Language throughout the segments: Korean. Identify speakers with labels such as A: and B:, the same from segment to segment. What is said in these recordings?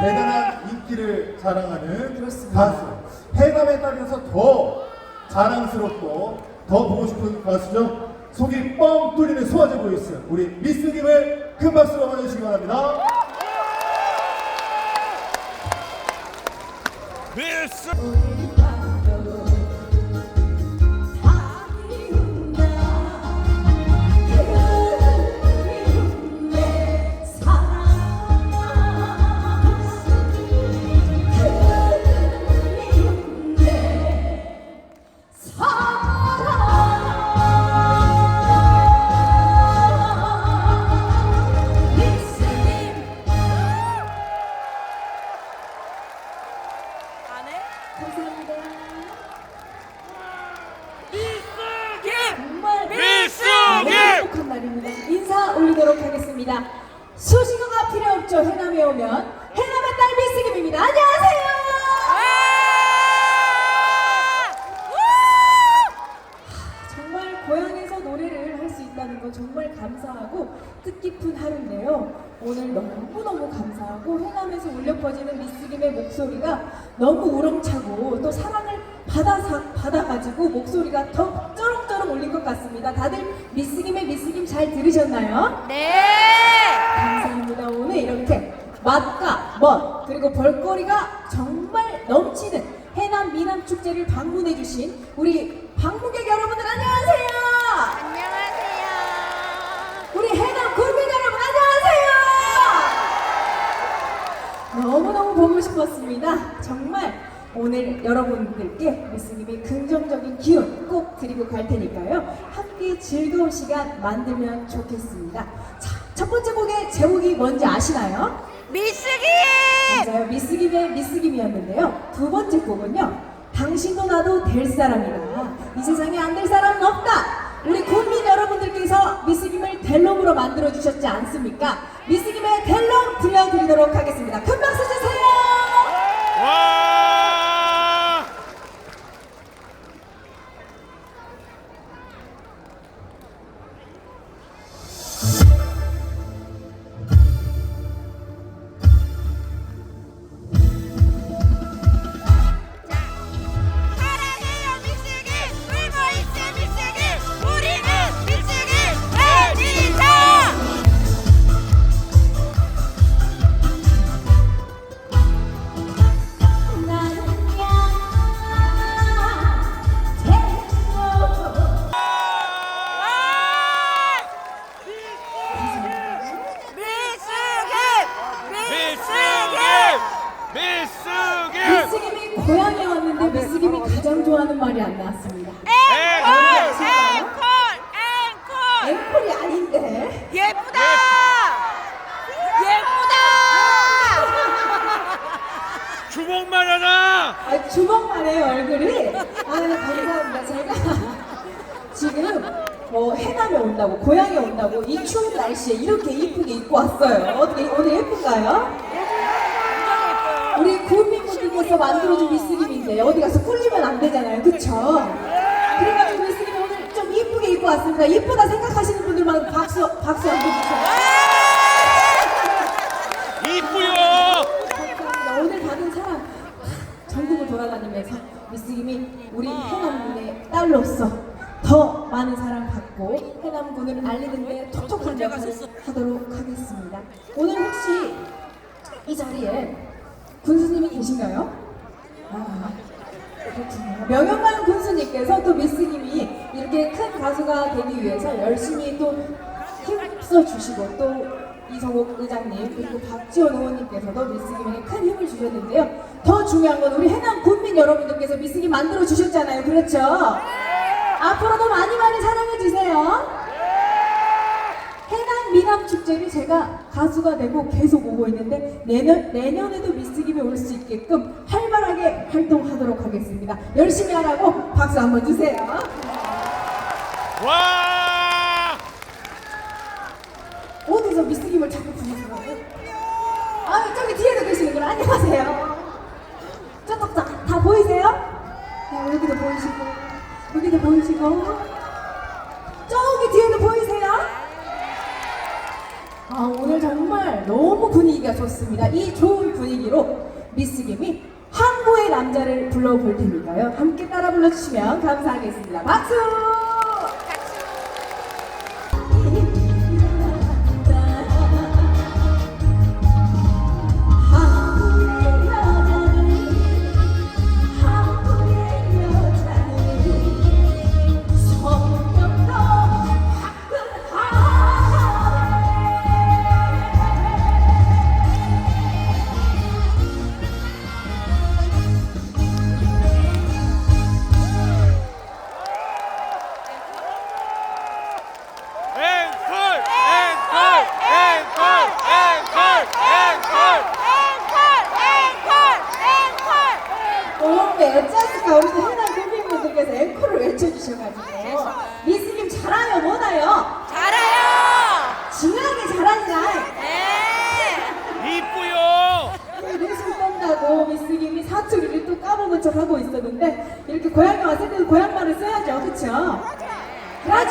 A: 대단한 인기를 자랑하는
B: 그렇습니다.
A: 가수. 해남에 따라서 더 자랑스럽고 더 보고 싶은 가수죠. 속이 뻥 뚫리는 소화제 보이스 우리 미스님을 큰 박수로 맞아주시기 바랍니다.
C: 미스
B: 너무 우렁차고 또 사랑을 받아서, 받아가지고 목소리가 더 쩌렁쩌렁 울린 것 같습니다. 다들 미스김의 미스김 잘 들으셨나요?
D: 네!
B: 감사합니다. 오늘 이렇게 맛과 멋 그리고 볼거리가 정말 넘치는 해남 미남 축제를 방문해 주신 우리 방문객 여러분들. 안녕하세요. 보고 싶었습니다. 정말 오늘 여러분들께 미스님이 긍정적인 기운 꼭 드리고 갈 테니까요. 함께 즐거운 시간 만들면 좋겠습니다. 자, 첫 번째 곡의 제목이 뭔지 아시나요?
D: 미스김!
B: 맞아요. 미스김의 미스김이었는데요. 두 번째 곡은요. 당신도 나도 될 사람이다. 이 세상에 안 될 사람은 없다. 우리 국민 여러분들께서 미스김을 델롱으로 만들어 주셨지 않습니까? 미스김의 델롱 들려드리도록 하겠습니다. 큰 박수 주세요.
C: 와
D: 어,
B: 해남에 온다고, 고향에 온다고 이 추운 날씨에 이렇게 이쁘게 입고 왔어요. 어떻게 오늘 예쁜가요? 우리 국민분들께서 만들어준 미스김인데 어디 가서 꿀리면 안 되잖아요. 그쵸? 그래가지고 미스김 오늘 좀 이쁘게 입고 왔습니다. 이쁘다 생각하시는 분들만 박수, 박수 한번 주세요.
C: 이쁘요
B: 감사합니다. 오늘 받은 사랑 전국을 돌아다니면서 미스김이 우리 해남군의 딸로서 더 많은 사랑 받고 해남군을 알리는 데 톡톡한 역할을 하도록 하겠습니다. 오늘 혹시 이 자리에 군수님이 계신가요? 아, 그렇군요. 명현만 군수님께서 또 미스김이 이렇게 큰 가수가 되기 위해서 열심히 또 힘써 주시고 또 이성욱 의장님 그리고 박지원 의원님께서도 미스김에게 큰 힘을 주셨는데요. 더 중요한 건 우리 해남 국민 여러분들께서 미스김 만들어 주셨잖아요. 그렇죠? 앞으로도 많이 많이 사랑해 주세요. 해남 미남 축제를 제가 가수가 되고 계속 오고 있는데 내년 내년에도 미스김이 올수 있게끔 활발하게 활동하도록 하겠습니다. 열심히 하라고 박수 한번 주세요.
C: 와
B: 어디서 미스김을 자꾸 부르세요? 아 저기 뒤에도 계시는구나. 안녕하세요. 저쪽 다, 다 보이세요? 네, 여기도 보이시고 여기도 보이시고 저기 뒤에도 보이세요? 아 오늘 정말 너무 분위기가 좋습니다. 이 좋은 분위기로 미스김이 항구의 남자를 불러볼 테니까요. 함께 따라 불러주시면 감사하겠습니다. 박수!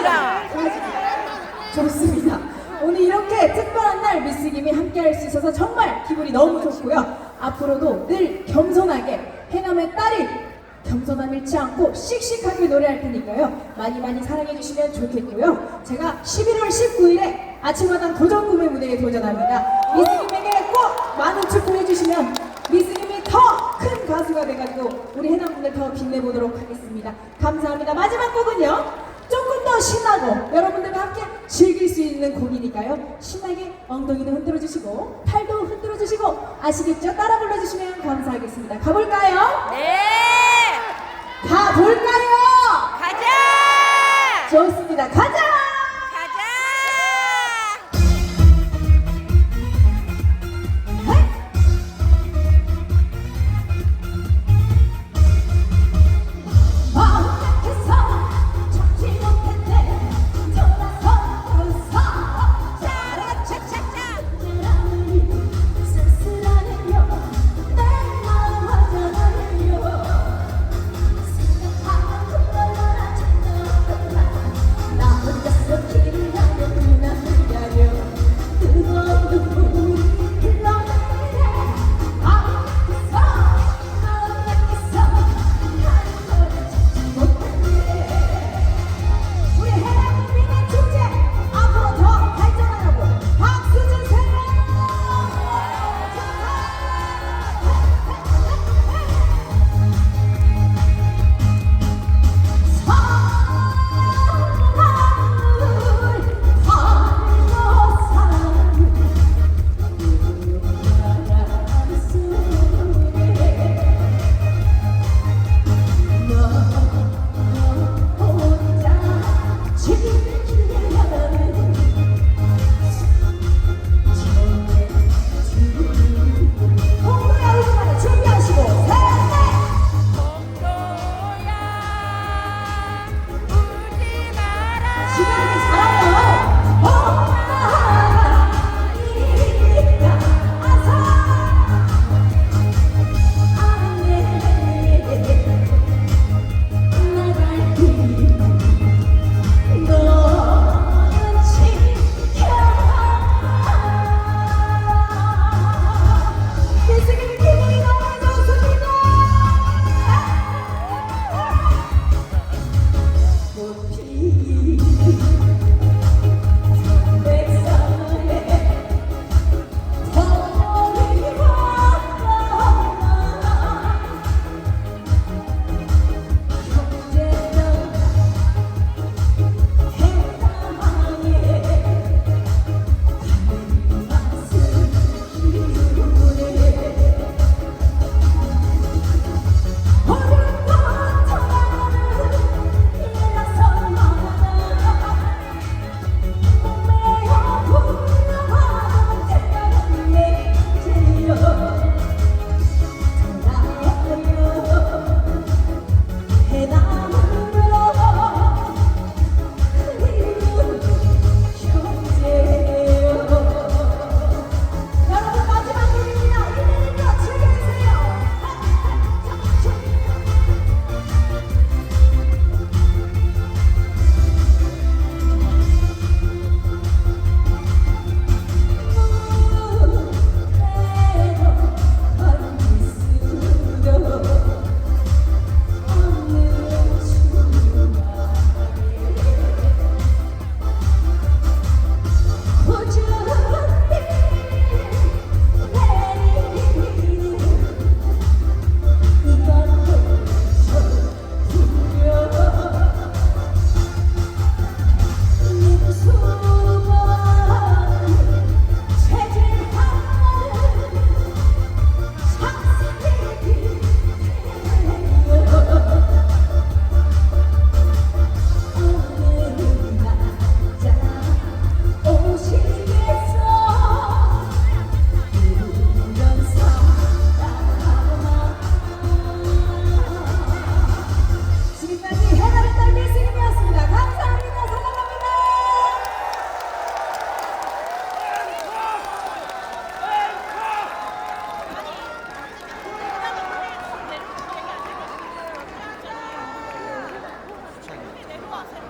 B: 그러지라 좋습니다. 오늘 이렇게 특별한 날 미스김이 함께 할 수 있어서 정말 기분이 너무 좋고요. 앞으로도 늘 겸손하게 해남의 딸이 겸손함 잃지 않고 씩씩하게 노래할 테니까요. 많이 많이 사랑해 주시면 좋겠고요. 제가 11월 19일에 아침마당 도전구매 무대에 도전합니다. 미스김에게 꼭 많은 축구해 주시면 미스김이 더 큰 가수가 돼가지고 우리 해남분들 더 빛내보도록 하겠습니다. 감사합니다. 마지막 곡은요 더 신나고 여러분들과 함께 즐길 수 있는 곡이니까요 신나게 엉덩이도 흔들어 주시고 팔도 흔들어 주시고 아시겠죠? 따라 불러주시면 감사하겠습니다 가볼까요?
D: 네.
B: 가볼까요?
D: 가자.
B: 좋습니다 가자